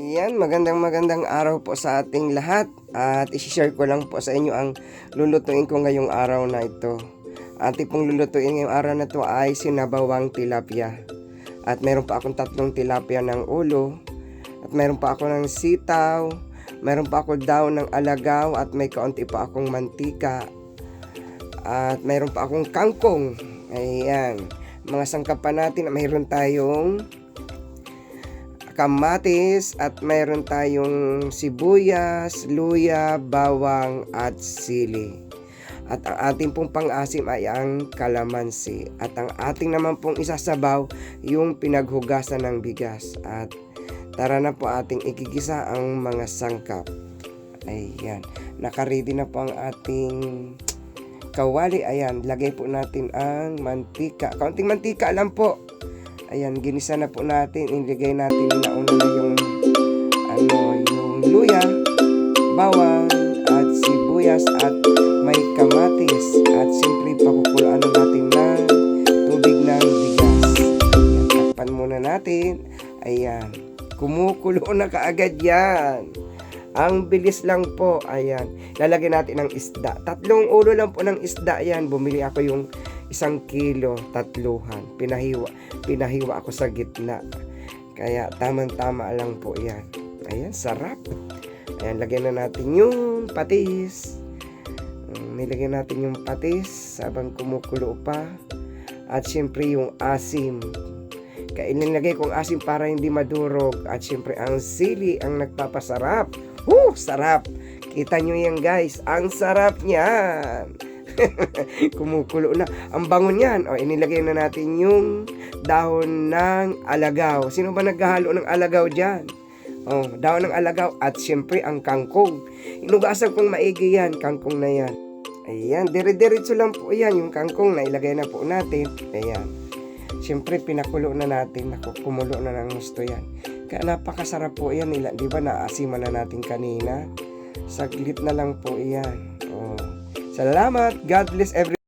Yan, magandang magandang araw po sa ating lahat at isi-share ko lang po sa inyo ang lulutuin ko ngayong araw na ito. Ating pong lulutuin ngayong araw na ito ay sinabawang tilapia. At meron pa akong tatlong tilapia ng ulo at meron pa ako ng sitaw, meron pa ako daw ng alagaw at may kaunti pa akong mantika at meron pa akong kangkong. Ayan, mga sangkapan natin, mayroon tayong kamatis at mayroon tayong sibuyas, luya, bawang at sili. At ang ating pong pang-asim ay ang kalamansi. At ang ating naman pong isasabaw yung pinaghugasan ng bigas. At tara na po ating ikigisa ang mga sangkap. Ayan. Nakaready na po ang ating kawali. Ayan. Lagay po natin ang mantika. Kaunting mantika lang po. Ayan, ginisa na po natin. Ilagay natin na una na yung ano, yung luya, bawang, at sibuyas, at may kamatis. At siyempre, pakukuluan na natin ng tubig ng bigas. Ayan, muna natin. Ayan, kumukulo na kaagad yan. Ang bilis lang po. Ayan. Lalagyan natin ng isda. Tatlong ulo lang po ng isda yan. Bumili ako yung isang kilo, tatluhan. Pinahiwa, pinahiwa ako sa gitna. Kaya tamang-tama lang po yan. Ayan, sarap. Ayan, lagyan na natin yung patis. Mm, Nilagyan natin yung patis habang kumukulo pa. At syempre yung asim. Kaya inilagay kong asim para hindi madurog. At syempre ang sili ang nagpapasarap. Woo! Sarap! Kita nyo yan guys. Ang sarap niyan. Kumukulo na. Ang bango niyan. O, inilagay na natin yung dahon ng alagaw. Sino ba naghahalo ng alagaw dyan? Oh, dahon ng alagaw at syempre ang kangkong. Inugasan kong maigi yan, kangkong na yan. Ayan, dire-diretso lang po yan, yung kangkong na ilagay na po natin. Ayan. Siyempre, pinakulo na natin. Naku, kumulo na ng gusto yan. Kaya napakasarap po yan. Di ba naasiman na natin kanina? Saglit na lang po yan. Oh. Salamat. God bless everyone.